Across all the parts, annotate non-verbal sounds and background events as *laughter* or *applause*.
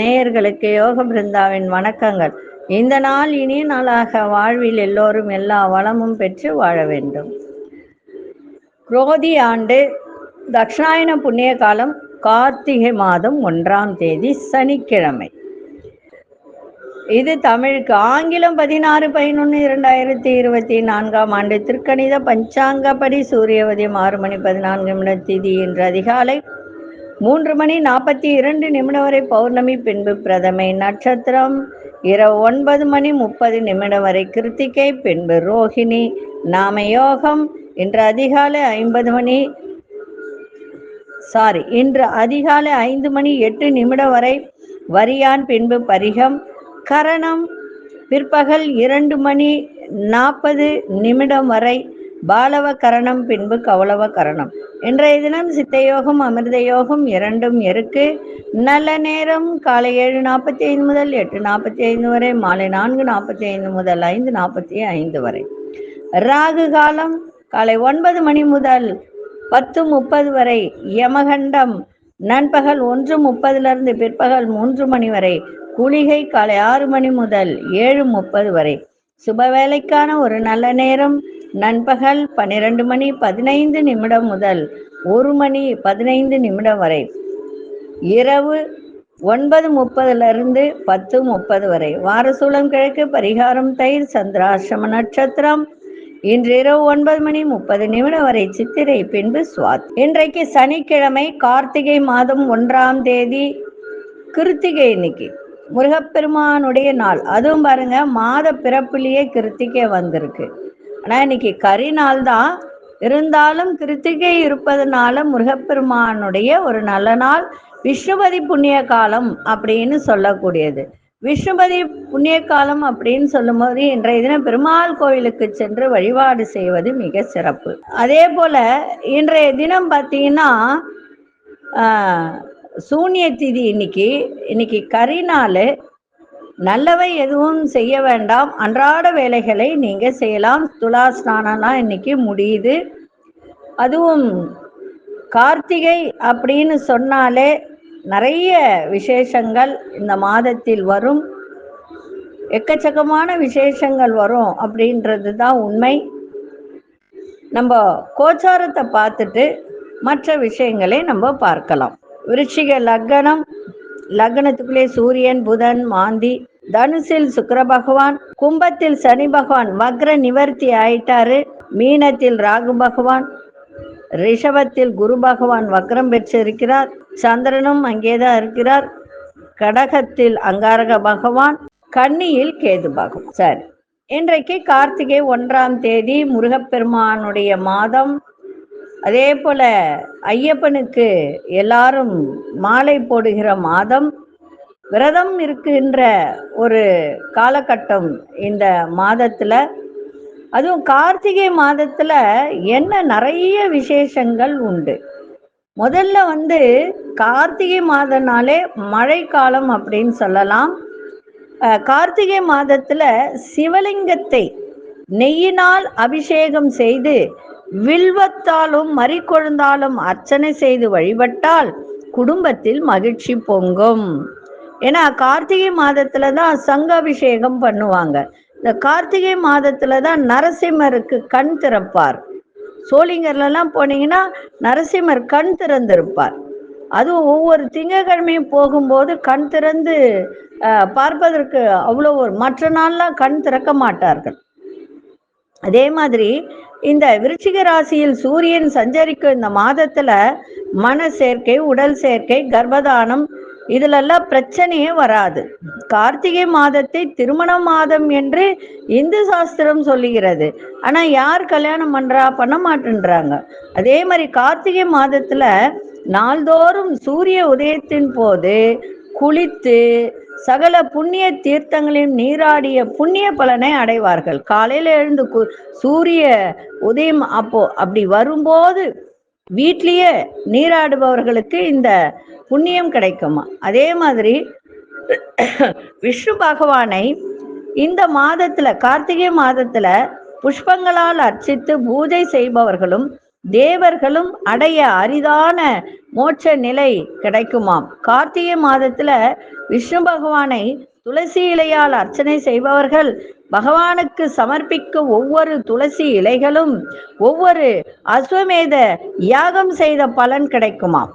நேயர்களுக்கு யோக பிருந்தாவின் வணக்கங்கள். இந்த நாள் இனிய நாளாக வாழ்வில் எல்லோரும் எல்லா வளமும் பெற்று வாழ வேண்டும். குரோதி ஆண்டு தட்சிணாயன புண்ணிய காலம் கார்த்திகை மாதம் ஒன்றாம் தேதி சனிக்கிழமை. இது தமிழுக்கு. ஆங்கிலம் பதினாறு பதினொன்று இரண்டாயிரத்தி இருபத்தி நான்காம் ஆண்டு திருக்கணித பஞ்சாங்கப்படி சூரிய உதயம் ஆறு மணி பதினான்கு நிமிட திதி இன்று அதிகாலை மூன்று மணி நாற்பத்தி இரண்டு நிமிடம் வரை பௌர்ணமி பின்பு பிரதமை நட்சத்திரம். இரவு ஒன்பது மணி முப்பது நிமிடம் வரை கிருத்திகை பின்பு ரோஹிணி. நாம யோகம் இன்று அதிகாலை ஐம்பது மணி சாரி இன்று அதிகாலை ஐந்து மணி எட்டு நிமிடம் வரை வரியான் பின்பு பரிகம். கரணம். பிற்பகல் இரண்டு மணி நாற்பது நிமிடம் வரை பாலவ கரணம் பின்பு கௌளவ கரணம். இன்றைய தினம் சித்தயோகம் அமிர்த யோகம் இரண்டும் இருக்கு. நல்ல நேரம் காலை ஏழு நாற்பத்தி ஐந்து முதல் எட்டு நாற்பத்தி ஐந்து வரை மாலை நான்கு நாற்பத்தி ஐந்து முதல் ஐந்து நாற்பத்தி ஐந்து வரை. ராகு காலம் காலை ஒன்பது மணி முதல் பத்து முப்பது வரை யமகண்டம். நண்பகல் ஒன்று முப்பதிலிருந்து பிற்பகல் மூன்று மணி வரை குளிகை காலை ஆறு மணி முதல் ஏழு முப்பது வரை. சுப வேலைக்கான ஒரு நல்ல நேரம். நண்பகல் பன்னிரண்டு மணி பதினைந்து நிமிடம் முதல் ஒரு மணி பதினைந்து நிமிடம் வரை. இரவு ஒன்பது முப்பதுலேருந்து பத்து முப்பது வரை. வாரசூலம் கிழக்கு பரிகாரம் தயிர் சந்திராசிரம நட்சத்திரம். இன்று இரவு ஒன்பது மணி முப்பது நிமிடம் வரை சித்திரை பின்பு சுவாத். இன்றைக்கு சனிக்கிழமை கார்த்திகை மாதம் ஒன்றாம் தேதி கிருத்திகை இன்னைக்கு. முருகப்பெருமானுடைய நாள். அதுவும் பாருங்க மாத பிறப்புலேயே கிருத்திகை வந்திருக்கு. ஆனா இன்னைக்கு கரி நாள் தான் இருந்தாலும் கிருத்திகை இருப்பதனால முருகப்பெருமானுடைய ஒரு நல்ல நாள் விஷ்ணுபதி புண்ணிய காலம் அப்படின்னு சொல்லக்கூடியது. விஷ்ணுபதி புண்ணிய காலம் அப்படின்னு சொல்லும்போது இன்றைய தினம் பெருமாள் கோயிலுக்கு சென்று வழிபாடு செய்வது மிக சிறப்பு. அதே போல இன்றைய தினம் பார்த்தீங்கன்னா சூன்ய திதி இன்னைக்கு இன்னைக்கு கரிநாள். நல்லவை எதுவும் செய்ய வேண்டாம். அன்றாட வேலைகளை நீங்க செய்யலாம். துலா ஸ்நானம்லாம் இன்னைக்கு முடியுது. அதுவும் கார்த்திகை அப்படின்னு சொன்னாலே நிறைய விசேஷங்கள் இந்த மாதத்தில் வரும். எக்கச்சக்கமான விசேஷங்கள் வரும் அப்படின்றது தான் உண்மை. நம்ம கோச்சாரத்தை பார்த்துட்டு மற்ற விஷயங்களை நம்ம பார்க்கலாம். விருச்சிக லக்னம் லக்னத்துக்குள்ளே சூரியன் புதன் மாந்தி தனுசில் சுக்கர பகவான் கும்பத்தில் சனி பகவான் வக்ர நிவர்த்தி ஆயிட்டாரு. மீனத்தில் ராகு பகவான் ரிஷபத்தில் குரு பகவான் வக்ரம் பெற்றிருக்கிறார். சந்திரனும் அங்கேதான் இருக்கிறார். கடகத்தில் அங்காரக பகவான் கன்னியில் கேது பகவான். சரி. இன்றைக்கு கார்த்திகை ஒன்றாம் தேதி முருகப்பெருமானுடைய மாதம். அதே போல ஐயப்பனுக்கு எல்லாரும் மாலை போடுகிற மாதம் விரதம் இருக்கின்ற ஒரு காலகட்டம் இந்த மாதத்துல. அதுவும் கார்த்திகை மாதத்துல என்ன நிறைய விசேஷங்கள் உண்டு. முதல்ல வந்து கார்த்திகை மாதனாலே மழைக்காலம் அப்படின்னு சொல்லலாம். கார்த்திகை மாதத்துல சிவலிங்கத்தை நெய்யினால் அபிஷேகம் செய்து வில்வத்தாலும் மறிக்கொழுந்தாலும் அர்ச்சனை செய்து வழிபட்டால் குடும்பத்தில் மகிழ்ச்சி பொங்கும். ஏன்னா கார்த்திகை மாதத்துல தான் சங்காபிஷேகம் பண்ணுவாங்க. இந்த கார்த்திகை மாதத்துல தான் நரசிம்மருக்கு கண் திறப்பார். சோளிங்கர்லாம் போனீங்கன்னா நரசிம்மர் கண் திறந்திருப்பார். அதுவும் ஒவ்வொரு திங்கக்கிழமையும் போகும்போது கண் திறந்து பார்ப்பதற்கு அவ்வளோ ஒரு மற்ற நாள்லாம் கண் திறக்க மாட்டார்கள். அதே மாதிரி இந்த விருச்சிக ராசியில் சூரியன் சஞ்சரிக்கும் இந்த மாதத்துல மன சேர்க்கை உடல் சேர்க்கை கர்ப்பதானம் இதுலெல்லாம் பிரச்சனையே வராது. கார்த்திகை மாதத்தை திருமண மாதம் என்று இந்து சாஸ்திரம் சொல்லுகிறது. ஆனா யார் கல்யாணம் பண்றா? பண்ண மாட்டேன்றாங்க. அதே மாதிரி கார்த்திகை மாதத்துல நாள்தோறும் சூரிய உதயத்தின் போது குளித்து சகல புண்ணிய தீர்த்தங்களையும் நீராடிய புண்ணிய பலனை அடைவார்கள். காலையில எழுந்து கு சூரிய உதயம் அப்போ அப்படி வரும்போது வீட்லேயே நீராடுபவர்களுக்கு இந்த புண்ணியம் கிடைக்குமா? அதே மாதிரி விஷ்ணு பகவானை இந்த மாதத்துல கார்த்திகை மாதத்துல புஷ்பங்களால் அர்ச்சித்து பூஜை செய்பவர்களும் தேவர்களும் அடைய அரிதான மோட்ச நிலை கிடைக்குமாம். கார்த்திகை மாதத்துல விஷ்ணு பகவானை துளசி இலையால் அர்ச்சனை செய்பவர்கள் பகவானுக்கு சமர்ப்பிக்கும் ஒவ்வொரு துளசி இலைகளும் ஒவ்வொரு அஸ்வமேத யாகம் செய்த பலன் கிடைக்குமாம்.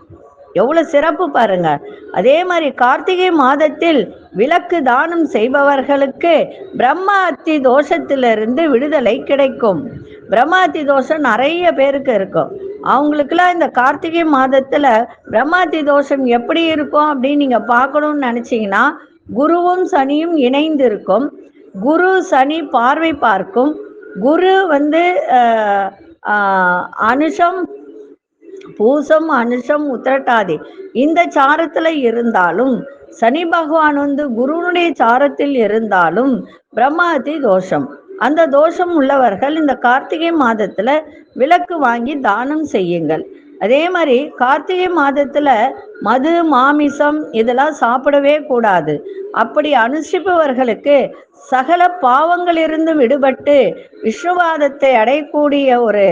எவ்வளவு சிறப்பு பாருங்க. அதே மாதிரி கார்த்திகை மாதத்தில் விளக்கு தானம் செய்பவர்களுக்கு பிரம்ம அத்தி தோஷத்திலிருந்து விடுதலை கிடைக்கும். பிரம்மாத்தி தோஷம் நிறைய பேருக்கு இருக்கும். அவங்களுக்குலாம் இந்த கார்த்திகை மாதத்துல பிரம்மாத்தி தோஷம் எப்படி இருக்கும் அப்படின்னு நீங்க பார்க்கணும்னு நினைச்சீங்கன்னா குருவும் சனியும் இணைந்து இருக்கும் குரு சனி பார்வை பார்க்கும். குரு வந்து அனுஷம் பூசம் அனுஷம் உத்திரட்டாதி இந்த சாரத்துல இருந்தாலும் சனி பகவான் வந்து குருனுடைய சாரத்தில் இருந்தாலும் பிரம்மாதி தோஷம். அந்த தோஷம் உள்ளவர்கள் இந்த கார்த்திகை மாதத்துல விளக்கு வாங்கி தானம் செய்யுங்கள். அதே மாதிரி கார்த்திகை மாதத்துல மது மாமிசம் இதெல்லாம் சாப்பிடவே கூடாது. அப்படி அனுஷ்டிப்பவர்களுக்கு சகல பாவங்களிலிருந்து விடுபட்டு விஸ்வவாதத்தை அடையக்கூடிய ஒரு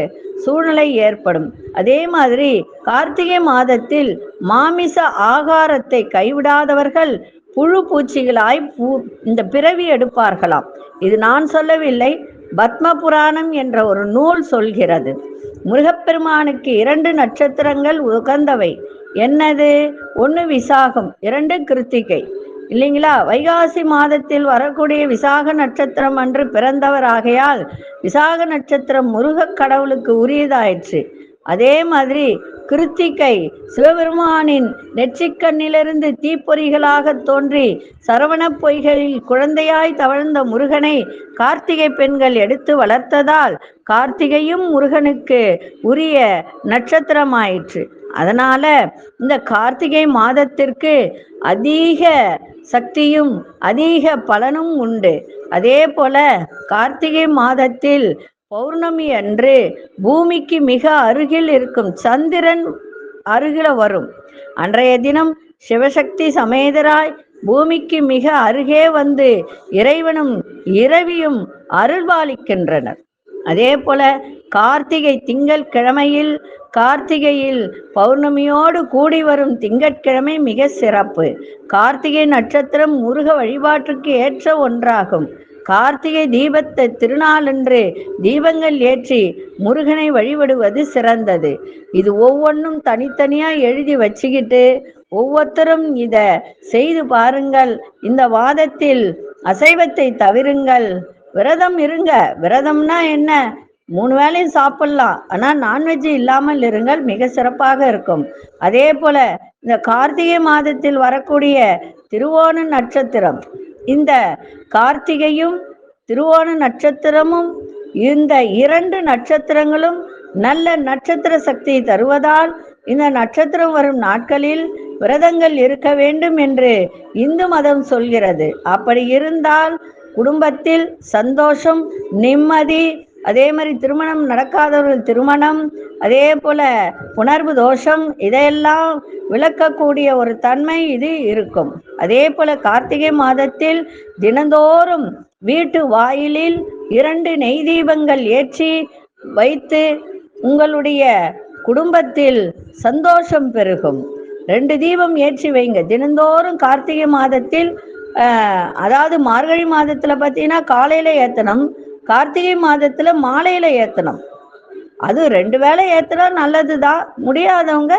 சூழ்நிலை ஏற்படும். அதே மாதிரி கார்த்திகை மாதத்தில் மாமிச ஆகாரத்தை கைவிடாதவர்கள் புழு பூச்சிகளாய் பூ இந்த பிறவி எடுப்பார்களாம். இது நான் சொல்லவில்லை பத்ம புராணம் என்ற ஒரு நூல் சொல்கிறது. முருகப்பெருமானுக்கு இரண்டு நட்சத்திரங்கள் உகந்தவை. என்னது? ஒன்று விசாகம் இரண்டு கிருத்திகை. இல்லைங்களா? வைகாசி மாதத்தில் வரக்கூடிய விசாக நட்சத்திரம் அன்று பிறந்தவர் ஆகையால் விசாக நட்சத்திரம் முருகக் கடவுளுக்கு உரியதாயிற்று. அதே மாதிரி கிருத்திகை சிவபெருமானின் நெற்றிக்கண்ணிலிருந்து தீப்பொறிகளாக தோன்றி சரவணப் பொய்களில் குழந்தையாய் தவழ்ந்த முருகனை கார்த்திகை பெண்கள் எடுத்து வளர்த்ததால் கார்த்திகையும் முருகனுக்கு உரிய நட்சத்திரமாயிற்று. அதனால இந்த கார்த்திகை மாதத்திற்கு அதிக சக்தியும் அதிக பலனும் உண்டு. அதே போல கார்த்திகை மாதத்தில் பௌர்ணமி அன்று பூமிக்கு மிக அருகில் இருக்கும் சந்திரன் அருகில வரும். அன்றைய தினம் சிவசக்தி சமேதராய் பூமிக்கு மிக அருகே வந்து இறைவனும் இரவியும் அருள்பாலிக்கின்றனர். அதே போல கார்த்திகை திங்கள் கிழமையில் கார்த்திகையில் பௌர்ணமியோடு கூடி வரும் திங்கட்கிழமை மிக சிறப்பு. கார்த்திகை நட்சத்திரம் முருக வழிபாட்டுக்கு ஏற்ற ஒன்றாகும். கார்த்திகை தீபத்தை திருநாளன்று தீபங்கள் ஏற்றி முருகனை வழிபடுவது சிறந்தது. இது ஒவ்வொன்றும் தனித்தனியா எழுதி வச்சுக்கிட்டு ஒவ்வொருத்தரும் இத செய்து பாருங்கள். இந்த வாதத்தில் அசைவத்தை தவிருங்கள். விரதம் இருங்க. விரதம்னா என்ன? மூணு வேளையும் சாப்பிடலாம். ஆனா நான்வெஜ் இல்லாமல் இருங்கள். மிக சிறப்பாக இருக்கும். அதே போல இந்த கார்த்திகை மாதத்தில் வரக்கூடிய திருவோண நட்சத்திரம். இந்த கார்த்திகையும் திருவோண நட்சத்திரமும் இந்த இரண்டு நட்சத்திரங்களும் நல்ல நட்சத்திர சக்தியை தருவதால் இந்த நட்சத்திரம் வரும் நாட்களில் விரதங்கள் இருக்க வேண்டும் என்று இந்து மதம் சொல்கிறது. அப்படி இருந்தால் குடும்பத்தில் சந்தோஷம் நிம்மதி அதே மாதிரி திருமணம் நடக்காதவர்கள் திருமணம் அதே போல உணர்வு தோஷம் இதையெல்லாம் விளக்கக்கூடிய ஒரு தன்மை இது இருக்கும். அதே போல கார்த்திகை மாதத்தில் தினந்தோறும் வீட்டு வாயிலில் இரண்டு நெய் தீபங்கள் ஏற்றி வைத்து உங்களுடைய குடும்பத்தில் சந்தோஷம் பெருகும். ரெண்டு தீபம் ஏற்றி வைங்க. தினந்தோறும் கார்த்திகை மாதத்தில் அதாவது மார்கழி மாதத்துல பார்த்தீங்கன்னா காலையில ஏத்தனம் கார்த்திகை மாதத்துல மாலையில ஏத்தணும். அது ரெண்டு வேளை ஏத்துனா நல்லதுதான் முடியாதவங்க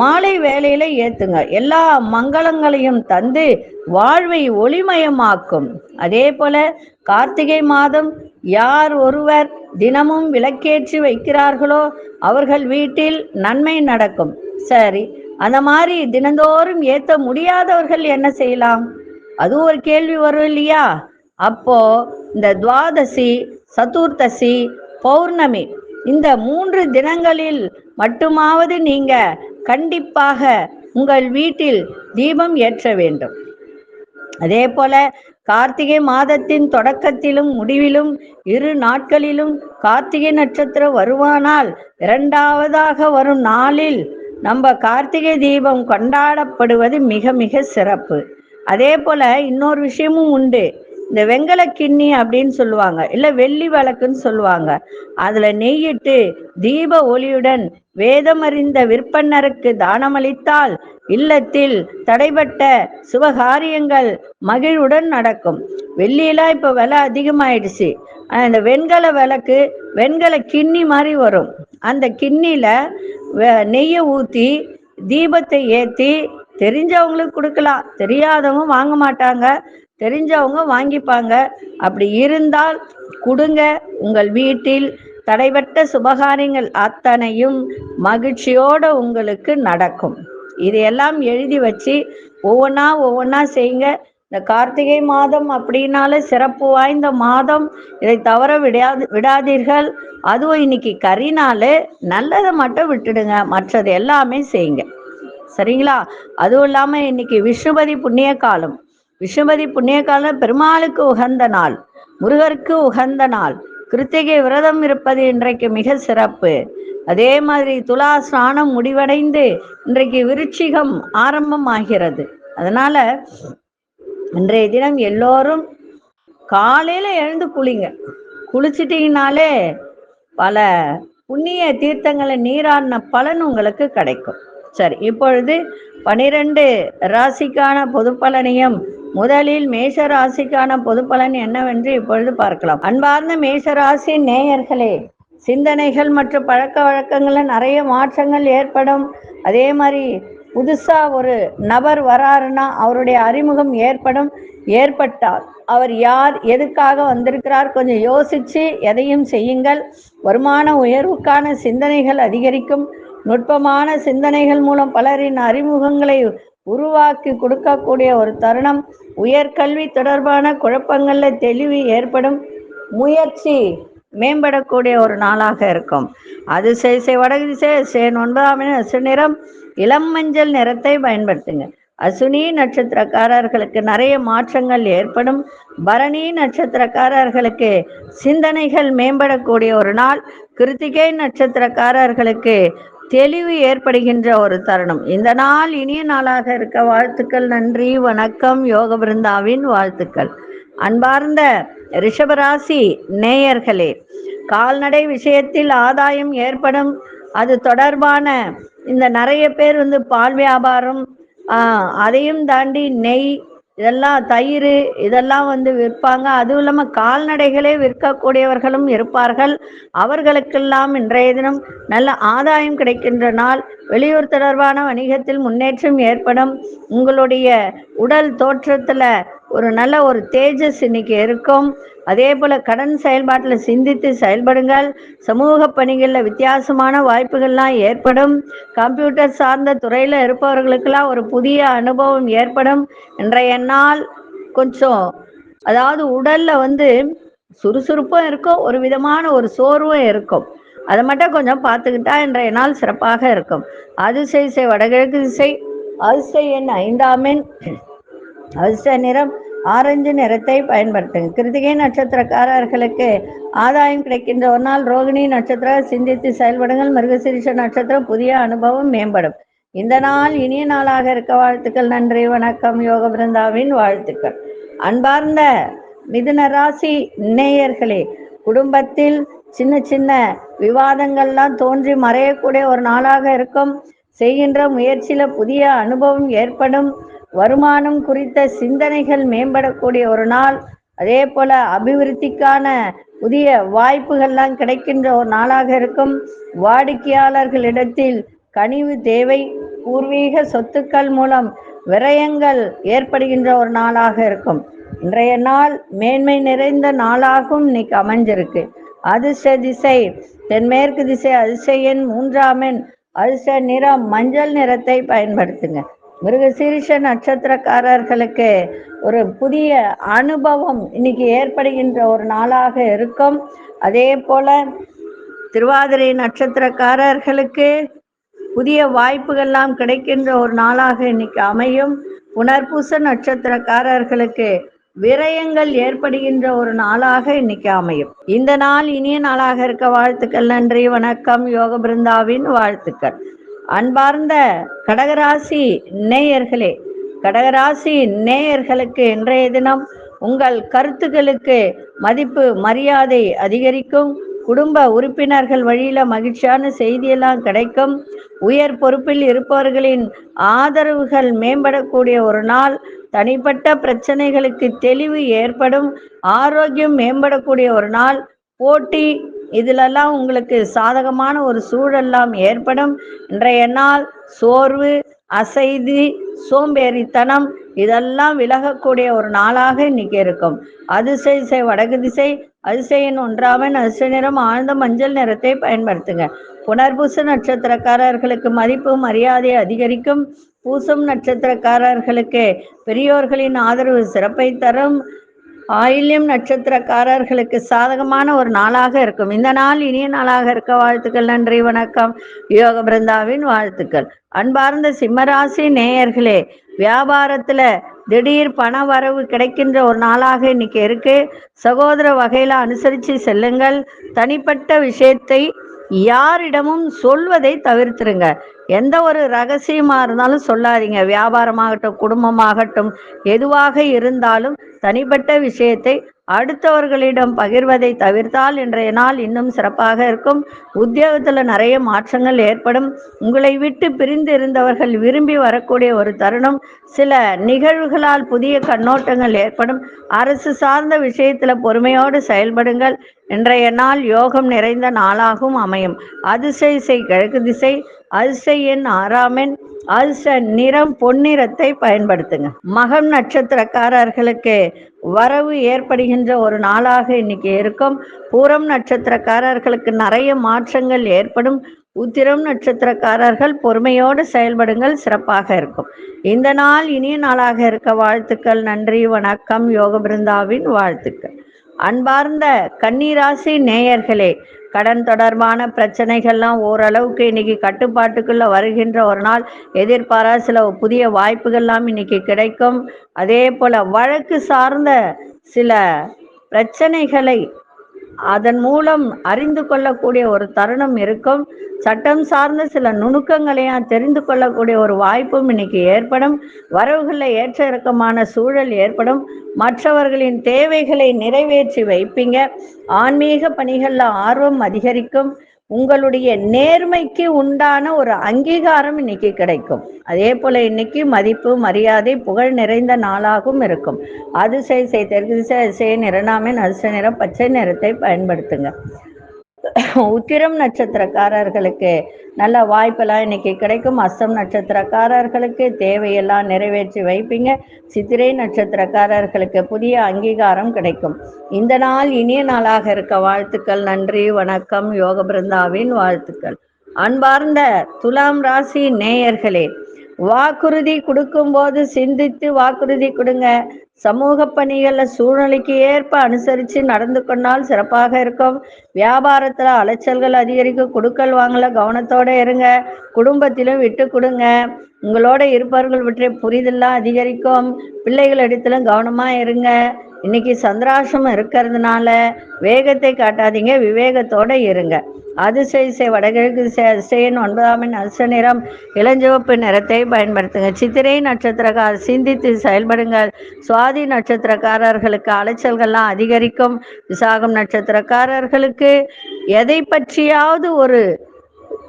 மாலை வேலையில ஏத்துங்க. எல்லா மங்களங்களையும் தந்து வாழ்வை ஒளிமயமாக்கும். அதே போல கார்த்திகை மாதம் யார் ஒருவர் தினமும் விளக்கேற்றி வைக்கிறார்களோ அவர்கள் வீட்டில் நன்மை நடக்கும். சரி அந்த மாதிரி தினந்தோறும் ஏத்த முடியாதவர்கள் என்ன செய்யலாம்? அது ஒரு கேள்வி வரும் இல்லையா? அப்போ இந்த துவாதசி சதுர்த்தசி பௌர்ணமி இந்த மூன்று தினங்களில் மட்டுமாவது நீங்க கண்டிப்பாக உங்கள் வீட்டில் தீபம் ஏற்ற வேண்டும். அதே போல கார்த்திகை மாதத்தின் தொடக்கத்திலும் முடிவிலும் இரு நாட்களிலும் கார்த்திகை நட்சத்திரம் வருவானால் இரண்டாவதாக வரும் நாளில் நம்ம கார்த்திகை தீபம் கொண்டாடப்படுவது மிக மிக சிறப்பு. அதே போல இன்னொரு விஷயமும் உண்டு. இந்த வெங்கல கிண்ணி அப்படின்னு சொல்லுவாங்க. இல்ல வெள்ளி விளக்குன்னு சொல்லுவாங்க. அதுல நெய்யிட்டு தீப ஒளியுடன் வேதமறிந்த விற்பன்னருக்கு தானமளித்தால் இல்லத்தில் தடைபட்ட சுபகாரியங்கள் மகிழ்வுடன் நடக்கும். வெள்ளியெல்லாம் இப்ப விலை அதிகமாயிடுச்சு. ஆனா, இந்த வெண்கல விளக்கு வெண்கல கிண்ணி மாதிரி வரும். அந்த கிண்ணில நெய்ய நெய்யை ஊத்தி தீபத்தை ஏத்தி தெரிஞ்சவங்களுக்கு கொடுக்கலாம். தெரியாதவங்க வாங்க மாட்டாங்க. தெரிஞ்சவங்க வாங்கிப்பாங்க. அப்படி இருந்தால் கொடுங்க. உங்கள் வீட்டில் தடைபட்ட சுபகாரியங்கள் அத்தனையும் மகிழ்ச்சியோட உங்களுக்கு நடக்கும். இதையெல்லாம் எழுதி வச்சு ஒவ்வொன்றா ஒவ்வொன்றா செய்யுங்க. இந்த கார்த்திகை மாதம் அப்படின்னாலே சிறப்பு வாய்ந்த மாதம். இதை தவற விடாது விடாதீர்கள். அதுவும் இன்னைக்கு கரிநாள் நல்லதை மட்டும் விட்டுடுங்க. மற்றது எல்லாமே செய்யுங்க. சரிங்களா? அதுவும் இல்லாமல் இன்னைக்கு விஷ்ணுபதி புண்ணிய காலம். விஷ்ணுபதி புண்ணிய காலம் பெருமாளுக்கு உகந்த நாள் முருகருக்கு உகந்த நாள். கிருத்திகை விரதம் இருப்பது இன்றைக்கு மிக சிறப்பு. அதே மாதிரி துலா ஸ்நானம் முடிவடைந்து இன்றைக்கு விருச்சிகம் ஆரம்பம் ஆகிறது அதனால இன்றைய தினம் எல்லோரும் காலையில எழுந்து குளிங்க. குளிச்சிட்டீங்கனாலே பல புண்ணிய தீர்த்தங்களை நீராடின பலன் உங்களுக்கு கிடைக்கும். சரி இப்பொழுது பனிரெண்டு ராசிக்கான பொது பலனையும் முதலில் மேஷ ராசிக்கான பொது பலன் என்னவென்று இப்பொழுது பார்க்கலாம். அன்பார்ந்த மேஷராசி நேயர்களே சிந்தனைகள் மற்றும் பழக்க வழக்கங்கள்ல நிறைய மாற்றங்கள் ஏற்படும். அதே மாதிரி புதுசா ஒரு நபர் வராருன்னா அவருடைய அறிமுகம் ஏற்படும். ஏற்பட்டால் அவர் யார் எதுக்காக வந்திருக்கிறார் கொஞ்சம் யோசிச்சு எதையும் செய்யுங்கள். வருமான உயர்வுக்கான சிந்தனைகள் அதிகரிக்கும். நுட்பமான சிந்தனைகள் மூலம் பலரின் அறிமுகங்களை உருவாக்கி கொடுக்கக்கூடிய ஒரு தருணம். உயர்கல்வி தொடர்பான குழப்பங்கள்ல தெளிவு ஏற்படும் முயற்சி மேம்படக்கூடிய ஒரு நாளாக இருக்கும். அது செய் வடகிசை சேன் ஒன்பதாம் அசு நிறம் இளம் மஞ்சள் நிறத்தை பயன்படுத்துங்க. அசுனி நட்சத்திரக்காரர்களுக்கு நிறைய மாற்றங்கள் ஏற்படும். பரணி நட்சத்திரக்காரர்களுக்கு சிந்தனைகள் மேம்படக்கூடிய ஒரு நாள். கிருத்திகை நட்சத்திரக்காரர்களுக்கு தெளிவு ஏற்படுகின்ற ஒரு தருணம். இந்த நாள் இனிய நாளாக இருக்க வாழ்த்துக்கள் நன்றி வணக்கம் யோக பிருந்தாவின் வாழ்த்துக்கள். அன்பார்ந்த ரிஷபராசி நேயர்களே கால்நடை விஷயத்தில் ஆதாயம் ஏற்படும். அது தொடர்பான இந்த நிறைய பேர் வந்து பால் வியாபாரம் அதையும் தாண்டி நெய் இதெல்லாம் தயிர் இதெல்லாம் வந்து விற்பாங்க. அதுவும் இல்லாமல் கால்நடைகளே விற்கக்கூடியவர்களும் இருப்பார்கள். அவர்களுக்கெல்லாம் இன்றைய தினம் நல்ல ஆதாயம் கிடைக்கின்ற நாள். வெளியூர் தொடர்பான வணிகத்தில் முன்னேற்றம் ஏற்படும். உங்களுடைய உடல் தோற்றத்துல ஒரு நல்ல ஒரு தேஜஸ் இன்னைக்கு இருக்கும். அதே போல கடன் செயல்பாட்டில் சிந்தித்து செயல்படுங்கள். சமூக பணிகளில் வித்தியாசமான வாய்ப்புகள்லாம் ஏற்படும். கம்ப்யூட்டர் சார்ந்த துறையில் இருப்பவர்களுக்கெல்லாம் ஒரு புதிய அனுபவம் ஏற்படும். இன்றைய நாள் கொஞ்சம் அதாவது உடல்ல வந்து சுறுசுறுப்பும் இருக்கும் ஒரு விதமான ஒரு சோர்வும் இருக்கும். அதை மட்டும் கொஞ்சம் பார்த்துக்கிட்டா இன்றைய நாள் சிறப்பாக இருக்கும். அதிசை வடகிழக்கு திசை அதிசை எண் ஐந்தாம் எண். அதிர்ஷ்ட நிறம் ஆரஞ்சு நிறத்தை பயன்படுத்துங்க. கிருத்திகை நட்சத்திரக்காரர்களுக்கு ஆதாயம் கிடைக்கின்ற ஒரு நாள் ரோகிணி நட்சத்திரம். சிந்தித்து செயல்படுங்கள். மிருகசிரிஷ நட்சத்திரம் புதிய அனுபவம் மேம்படும். இந்த நாள் இனிய நாளாக இருக்க வாழ்த்துக்கள். நன்றி வணக்கம். யோக பிருந்தாவின் வாழ்த்துக்கள். அன்பார்ந்த மிதுன ராசி நேயர்களே குடும்பத்தில் சின்ன சின்ன விவாதங்கள்லாம் தோன்றி மறையக்கூடிய ஒரு நாளாக இருக்கும். செய்கின்ற முயற்சியில புதிய அனுபவம் ஏற்படும். வருமானம் குறித்த சிந்தனைகள் மேம்படக்கூடிய ஒரு நாள். அதே போல அபிவிருத்திக்கான புதிய வாய்ப்புகள்லாம் கிடைக்கின்ற ஒரு நாளாக இருக்கும். வாடிக்கையாளர்களிடத்தில் கனிவு தேவை பூர்வீக சொத்துக்கள் மூலம் விரயங்கள் ஏற்படுகின்ற ஒரு நாளாக இருக்கும். இன்றைய நாள் மேன்மை நிறைந்த நாளாகவும் இன்னைக்கு அமைஞ்சிருக்கு. அதிர்ஷ்ட திசை தென்மேற்கு திசை அதிர்ஷ்ட எண் மூன்றாம் எண் அதிர்ஷ்ட நிறம் மஞ்சள் நிறத்தை பயன்படுத்துங்க. மிருகசீரிஷ நட்சத்திரக்காரர்களுக்கு ஒரு புதிய அனுபவம் இன்னைக்கு ஏற்படுகின்ற ஒரு நாளாக இருக்கும். அதே போல திருவாதிரை நட்சத்திரக்காரர்களுக்கு புதிய வாய்ப்புகள்லாம் கிடைக்கின்ற ஒரு நாளாக இன்னைக்கு அமையும். புனர்பூச நட்சத்திரக்காரர்களுக்கு விரயங்கள் ஏற்படுகின்ற ஒரு நாளாக இன்னைக்கு அமையும். இந்த நாள் இனிய நாளாக இருக்க வாழ்த்துக்கள் நன்றி வணக்கம் யோக பிருந்தாவின் வாழ்த்துக்கள். அன்பார்ந்த கடகராசி நேயர்களே கடகராசி நேயர்களுக்கு இன்றைய தினம் உங்கள் கருத்துக்களுக்கு மதிப்பு மரியாதை அதிகரிக்கும். குடும்ப உறுப்பினர்கள் வழியில மகிழ்ச்சியான செய்தியெல்லாம் கிடைக்கும். உயர் பொறுப்பில் இருப்பவர்களின் ஆதரவுகள் மேம்படக்கூடிய ஒரு நாள். தனிப்பட்ட பிரச்சனைகளுக்கு தெளிவு ஏற்படும். ஆரோக்கியம் மேம்படக்கூடிய ஒரு நாள். போட்டி இதிலெல்லாம் உங்களுக்கு சாதகமான ஒரு சூழல்லாம் ஏற்படும். இன்றைய நாள் சோர்வு அசைதி சோம்பேறித்தனம் இதெல்லாம் விலகக்கூடிய ஒரு நாளாக இன்னைக்கு இருக்கும். அதிசை திசை வடக்கு திசை அதிசையின் ஒன்றாவன் அதிசய நிறம் ஆழ்ந்த மஞ்சள் நிறத்தை பயன்படுத்துங்க. புனர்பூச நட்சத்திரக்காரர்களுக்கு மதிப்பு மரியாதை அதிகரிக்கும். பூசம் நட்சத்திரக்காரர்களுக்கு பெரியோர்களின் ஆதரவு சிறப்பை தரும். ஆயில்யம் நட்சத்திரக்காரர்களுக்கு சாதகமான ஒரு நாளாக இருக்கும். இந்த நாள் இனிய நாளாக இருக்க வாழ்த்துக்கள் நன்றி வணக்கம். யோக பிருந்தாவின் வாழ்த்துக்கள். அன்பார்ந்த சிம்மராசி நேயர்களே வியாபாரத்துல திடீர் பண வரவு கிடைக்கின்ற ஒரு நாளாக இன்னைக்கு இருக்கு. சகோதர வகையில அனுசரித்து செல்லுங்கள். தனிப்பட்ட விஷயத்தை யாரிடமும் சொல்வதை தவிர்த்துருங்க. எந்த ஒரு ரகசியமா இருந்தாலும் சொல்லாதீங்க. வியாபாரமாகட்டும் குடும்பமாகட்டும் எதுவாக இருந்தாலும் தனிப்பட்ட விஷயத்தை அடுத்தவர்களிடம் பகிர்வதை தவிர்த்தால் இன்றைய நாள் இன்னும் சிறப்பாக இருக்கும். உத்தியோகத்தில் நிறைய மாற்றங்கள் ஏற்படும். உங்களை விட்டு பிரிந்து இருந்தவர்கள் விரும்பி வரக்கூடிய ஒரு தருணம். சில நிகழ்வுகளால் புதிய கண்ணோட்டங்கள் ஏற்படும். அரசு சார்ந்த விஷயத்தில் பொறுமையோடு செயல்படுங்கள். இன்றைய நாள் யோகம் நிறைந்த நாளாகவும் அமையும். அதிசய கிழக்கு திசை அதிசய எண் ஆறாமென் அதிர்ஷ்ட நிறம் பொன்னிறத்தை பயன்படுத்துங்க. மகம் நட்சத்திரக்காரர்களுக்கு வரவு ஏற்படுகின்ற ஒரு நாளாக இன்னைக்கு இருக்கும். பூரம் நட்சத்திரக்காரர்களுக்கு நிறைய மாற்றங்கள் ஏற்படும். உத்திரம் நட்சத்திரக்காரர்கள் பொறுமையோடு செயல்படுங்கள் சிறப்பாக இருக்கும். இந்த நாள் இனிய நாளாக இருக்க வாழ்த்துக்கள் நன்றி வணக்கம் யோக பிருந்தாவின் வாழ்த்துக்கள். அன்பார்ந்த கன்னிராசி நேயர்களே கடன் தொடர்பான பிரச்சனைகள்லாம் ஓரளவுக்கு இன்னைக்கு கட்டுப்பாட்டுக்குள்ள வருகின்ற ஒரு நாள். எதிர்பாரா சில புதிய வாய்ப்புகள்லாம் இன்னைக்கு கிடைக்கும். அதே போல வழக்கு சார்ந்த சில பிரச்சனைகளை அதன் மூலம் அறிந்து கொள்ளக்கூடிய ஒரு தருணம் இருக்கும். சட்டம் சார்ந்த சில நுணுக்கங்களையும் தெரிந்து கொள்ளக்கூடிய ஒரு வாய்ப்பும் இன்னைக்கு ஏற்படும். வரவுகளில் ஏற்ற இறக்கமான சூழல் ஏற்படும். மற்றவர்களின் தேவைகளை நிறைவேற்றி வைப்பீங்க. ஆன்மீக பணிகளில் ஆர்வம் அதிகரிக்கும். உங்களுடைய நேர்மைக்கு உண்டான ஒரு அங்கீகாரம் இன்னைக்கு கிடைக்கும். அதே போல இன்னைக்கு மதிப்பு மரியாதை புகழ் நிறைந்த நாளாகவும் இருக்கும். அதிசய செய் தெற்கு திசை அதிசய நிறனாமின் அதிசய நிறம் பச்சை நிறத்தை பயன்படுத்துங்க. *laughs* உத்திரம் நட்சத்திரக்காரர்களுக்கு நல்ல வாய்ப்பெல்லாம் இன்னைக்கு கிடைக்கும். அஸ்தம் நட்சத்திரக்காரர்களுக்கு தேவையெல்லாம் நிறைவேற்றி வைப்பீங்க. சித்திரை நட்சத்திரக்காரர்களுக்கு புதிய அங்கீகாரம் கிடைக்கும். இந்த நாள் இனிய நாளாக இருக்க வாழ்த்துக்கள். நன்றி வணக்கம். யோக பிருந்தாவின் வாழ்த்துக்கள். அன்பார்ந்த துலாம் ராசி நேயர்களே வாக்குறுதி கொடுக்கும்போது சிந்தித்து வாக்குறுதி கொடுங்க. சமூக பணிகள்ல சூழ்நிலைக்கு ஏற்ப அனுசரித்து நடந்து கொண்டால் சிறப்பாக இருக்கும். வியாபாரத்துல அலைச்சல்கள் அதிகரிக்கும் கொடுக்கல் வாங்கல கவனத்தோட இருங்க. குடும்பத்திலும் விட்டு கொடுங்க. உங்களோட இருப்பவர்கள் பற்றிய புரிதெல்லாம் அதிகரிக்கும். பிள்ளைகள் இடத்துல கவனமா இருங்க. இன்னைக்கு சந்திராசம் இருக்கிறதுனால வேகத்தை காட்டாதீங்க விவேகத்தோட இருங்க. அதிசய திசை வடகிழக்கு திசை ஒன்பதாம் எண் அதிர்ஷ்ட நிறம் இளஞ்சிவப்பு நிறத்தை பயன்படுத்துங்க. சித்திரை நட்சத்திரக்கார் சிந்தித்து செயல்படுங்கள். சுவாதி நட்சத்திரக்காரர்களுக்கு அலைச்சல்கள்லாம் அதிகரிக்கும். விசாகம் நட்சத்திரக்காரர்களுக்கு எதை பற்றியாவது ஒரு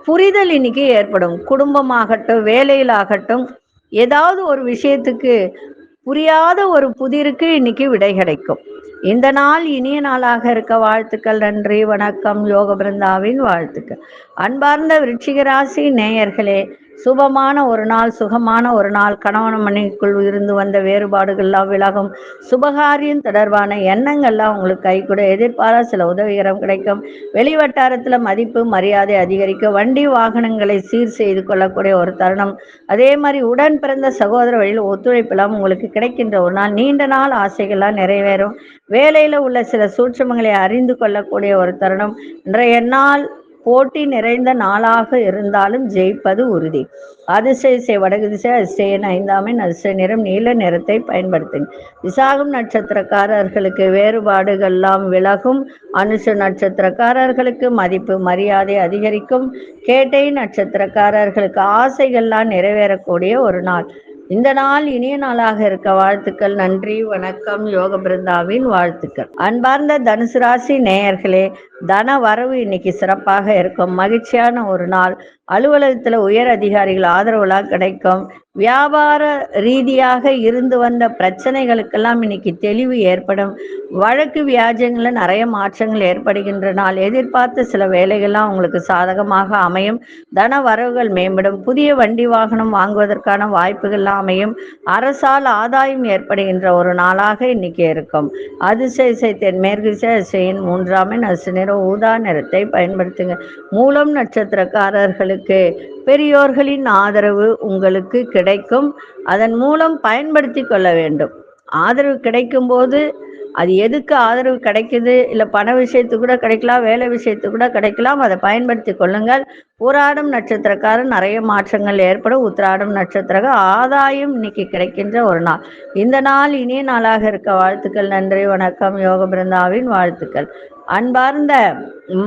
புரிதல் இன்னைக்கு ஏற்படும். குடும்பமாகட்டும் வேலையிலாகட்டும் ஏதாவது ஒரு விஷயத்துக்கு புரியாத ஒரு புதிருக்கு இன்னைக்கு விடை கிடைக்கும். இந்த நாள் இனிய நாளாக இருக்க வாழ்த்துக்கள் நன்றி வணக்கம் யோக பிருந்தாவின் வாழ்த்துக்கள். அன்பார்ந்த விருச்சிகராசி நேயர்களே சுபமான ஒரு நாள் சுகமான ஒரு நாள் கணவன் மனைவிக்குள் இருந்து வந்த வேறுபாடுகள்லாம் விலகும். சுபகாரியம் தொடர்பான எண்ணங்கள்லாம் உங்களுக்கு கை கூட சில உதவிகரம் கிடைக்கும். வெளிவட்டாரத்தில் மதிப்பு மரியாதை அதிகரிக்கும். வண்டி வாகனங்களை சீர் செய்து கொள்ளக்கூடிய ஒரு தருணம். அதே மாதிரி உடன் பிறந்த சகோதர வழியில் ஒத்துழைப்பெல்லாம் உங்களுக்கு கிடைக்கின்ற ஒரு நாள். நீண்ட நாள் ஆசைகள்லாம் நிறைவேறும். வேலையில் உள்ள சில சூட்சமங்களை அறிந்து கொள்ளக்கூடிய ஒரு தருணம். இன்றைய நாள் போட்டி நிறைந்த நாளாக இருந்தாலும் ஜெயிப்பது உறுதி. அதிசய திசை வடகு திசை அதிசயன் ஐந்தாமின் அதிசய நிறம் நீல நிறத்தை பயன்படுத்துங்க. விசாகம் நட்சத்திரக்காரர்களுக்கு வேறுபாடுகள்லாம் விலகும். அனுஷ நட்சத்திரக்காரர்களுக்கு மதிப்பு மரியாதை அதிகரிக்கும். கேட்டை நட்சத்திரக்காரர்களுக்கு ஆசைகள்லாம் நிறைவேறக்கூடிய ஒரு நாள். இந்த நாள் இனிய நாளாக இருக்க வாழ்த்துக்கள். நன்றி வணக்கம். யோக பிருந்தாவின் வாழ்த்துக்கள். அன்பார்ந்த தனுசு ராசி நேயர்களே தன வரவு இன்னைக்கு சிறப்பாக இருக்கும். மகிழ்ச்சியான ஒரு நாள். அலுவலகத்துல உயர் அதிகாரிகள் ஆதரவுலாம் கிடைக்கும். வியாபார ரீதியாக இருந்து வந்த பிரச்சனைகளுக்கெல்லாம் இன்னைக்கு தெளிவு ஏற்படும். வழக்கு வியாஜங்களில் நிறைய மாற்றங்கள் ஏற்படுகின்ற நாள் எதிர்பார்த்த சில வேலைகள்லாம் உங்களுக்கு சாதகமாக அமையும். தன வரவுகள் மேம்படும். புதிய வண்டி வாகனம் வாங்குவதற்கான வாய்ப்புகள்லாம் அமையும். அரசால் ஆதாயம் ஏற்படுகின்ற ஒரு நாளாக இன்னைக்கு இருக்கும். அதிசய தென்மேற்கு திசையின் மூன்றாம் எண் அசு ஊதா நிறத்தை பயன்படுத்துங்க. மூலம் நட்சத்திரக்காரர்களுக்கு பெரியோர்களின் ஆதரவு உங்களுக்கு கிடைக்கும். அதன் மூலம் பயன்படுத்தி கொள்ள வேண்டும். ஆதரவு கிடைக்கும் போது அது எதுக்கு ஆதரவு கிடைக்குது? இல்லை பண விஷயத்துக்கு கூட கிடைக்கலாம் வேலை விஷயத்துக்கு கூட கிடைக்கலாம். அதை பயன்படுத்தி கொள்ளுங்கள். பூராடம் நட்சத்திரக்காரர் நிறைய மாற்றங்கள் ஏற்படும். உத்திராடம் நட்சத்திரக ஆதாயம் இன்னைக்கு கிடைக்கின்ற ஒரு நாள். இந்த நாள் இனிய நாளாக இருக்க வாழ்த்துக்கள். நன்றி வணக்கம். யோக பிருந்தாவின் வாழ்த்துக்கள். அன்பார்ந்த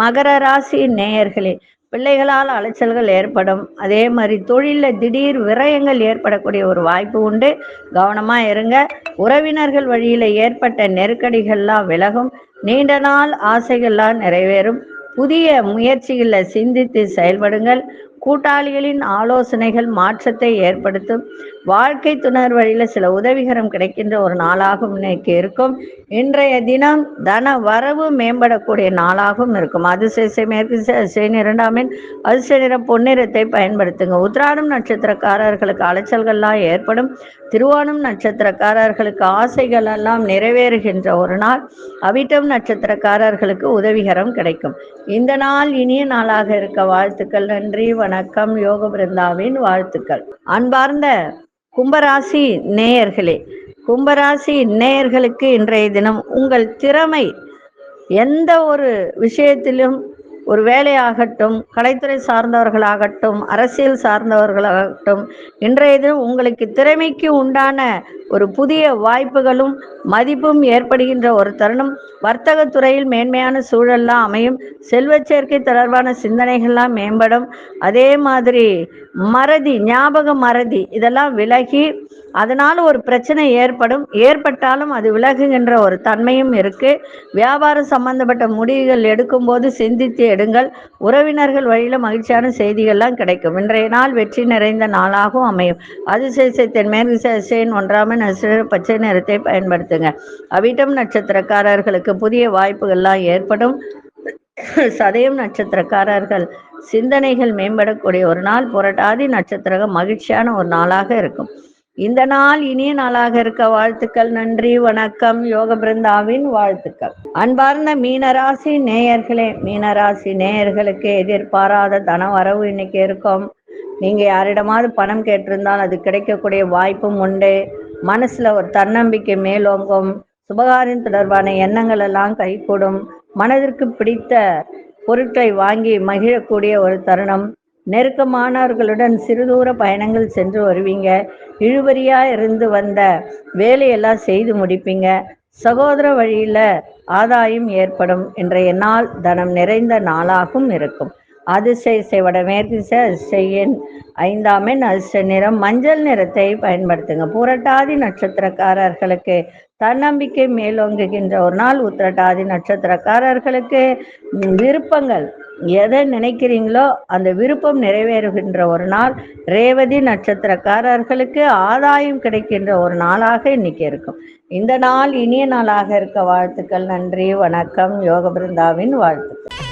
மகர ராசி நேயர்களே பிள்ளைகளால் அலைச்சல்கள் ஏற்படும். அதே மாதிரி தொழிலில் திடீர் விரயங்கள் ஏற்படக்கூடிய ஒரு வாய்ப்பு உண்டு. கவனமாக இருங்க. உறவினர்கள் வழியில் ஏற்பட்ட நெருக்கடிகள்லாம் விலகும். நீண்ட நாள் ஆசைகள்லாம் நிறைவேறும். புதிய முயற்சிகளை சிந்தித்து செயல்படுங்கள். கூட்டாளிகளின் ஆலோசனைகள் மாற்றத்தை ஏற்படுத்தும். வாழ்க்கை துணர் வழியில் சில உதவிகரம் கிடைக்கின்ற ஒரு நாளாகவும் இன்னைக்கு இருக்கும். இன்றைய தினம் தன வரவு மேம்படக்கூடிய நாளாகவும் இருக்கும். அதிசய மேற்கு அதிசயன் இரண்டாம் எண் பொன்னிறத்தை பயன்படுத்துங்க. உத்ராடம் நட்சத்திரக்காரர்களுக்கு அலைச்சல்கள்லாம் ஏற்படும். திருவோணம் நட்சத்திரக்காரர்களுக்கு ஆசைகள் எல்லாம் நிறைவேறுகின்ற ஒரு நாள். அவிட்டம் நட்சத்திரக்காரர்களுக்கு உதவிகரம் கிடைக்கும். இந்த நாள் இனிய நாளாக இருக்க வாழ்த்துக்கள். நன்றி வணக்கம். யோக பிருந்தாவின் வாழ்த்துக்கள். அன்பார்ந்த கும்பராசி நேயர்களே கும்பராசி நேயர்களுக்கு இன்றைய தினம் உங்கள் திறமை எந்த ஒரு விஷயத்திலும் ஒரு வேலையாகட்டும் கலைத்துறை சார்ந்தவர்களாகட்டும் அரசியல் சார்ந்தவர்களாகட்டும் இன்றைய தினம் உங்களுக்கு திறமைக்கு உண்டான ஒரு புதிய வாய்ப்புகளும் மதிப்பும் ஏற்படுகின்ற ஒரு தருணம். வர்த்தக துறையில் மேன்மையான சூழல்லாம் அமையும். செல்வச்சேர்க்கை தொடர்பான சிந்தனைகள்லாம் மேம்படும். அதே மாதிரி மறதி ஞாபக மறதி இதெல்லாம் விலகி அதனால் ஒரு பிரச்சனை ஏற்படும். ஏற்பட்டாலும் அது விலகுகின்ற ஒரு தன்மையும் இருக்கு. வியாபாரம் சம்பந்தப்பட்ட முடிவுகள் எடுக்கும்போது சிந்தித்து எடுங்கள். உறவினர்கள் வழியில மகிழ்ச்சியான செய்திகள்லாம் கிடைக்கும். இன்றைய நாள் வெற்றி நிறைந்த நாளாகவும் அமையும். அதிசய மேற்கு சேன் ஒன்றாம் நசு பச்சை நிறத்தை பயன்படுத்துங்க. அவிட்டம் நட்சத்திரக்காரர்களுக்கு புதிய வாய்ப்புகள்லாம் ஏற்படும். சதயம் நட்சத்திரக்காரர்கள் சிந்தனைகள் மேம்படக்கூடிய ஒரு நாள் புரட்டாதி நட்சத்திரம் மகிழ்ச்சியான ஒரு நாளாக இருக்கும். இந்த நாள் இனிய நாளாக இருக்க வாழ்த்துக்கள் நன்றி வணக்கம் யோக பிருந்தாவின் வாழ்த்துக்கள். அன்பார்ந்த மீனராசி நேயர்களே மீனராசி நேயர்களுக்கு எதிர்பாராத தன வரவு இன்னைக்கு இருக்கும். நீங்க யாரிடமாவது பணம் கேட்டிருந்தால் அது கிடைக்கக்கூடிய வாய்ப்பும் உண்டு. மனசுல ஒரு தன்னம்பிக்கை மேலோங்கும். சுபகாரியம் தொடர்பான எண்ணங்கள் எல்லாம் கைகூடும். மனதிற்கு பிடித்த பொருட்களை வாங்கி மகிழக்கூடிய ஒரு தருணம். நெருக்கமானவர்களுடன் சிறுதூர பயணங்கள் சென்று வருவீங்க. இழுபறியா இருந்து வந்த வேலையெல்லாம் செய்து முடிப்பீங்க. சகோதர வழியில ஆதாயம் ஏற்படும். இன்றைய நாள் தனம் நிறைந்த நாளாகவும் இருக்கும். அதிசய செய்வட மேற்கு செய்யன் ஐந்தாம் எண் அதிர்ஷ்ட நிறம். மஞ்சள் நிறத்தை பயன்படுத்துங்க. புரட்டாதி நட்சத்திரக்காரர்களுக்கு தன்னம்பிக்கை மேலோங்குகின்ற ஒரு நாள். உத்திரட்டாதி நட்சத்திரக்காரர்களுக்கு விருப்பங்கள் எதை நினைக்கிறீங்களோ அந்த விருப்பம் நிறைவேறுகின்ற ஒரு நாள். ரேவதி நட்சத்திரக்காரர்களுக்கு ஆதாயம் கிடைக்கின்ற ஒரு நாளாக இன்னைக்கு இருக்கும். இந்த நாள் இனிய நாளாக இருக்க வாழ்த்துக்கள். நன்றி வணக்கம். யோக பிருந்தாவின் வாழ்த்துக்கள்.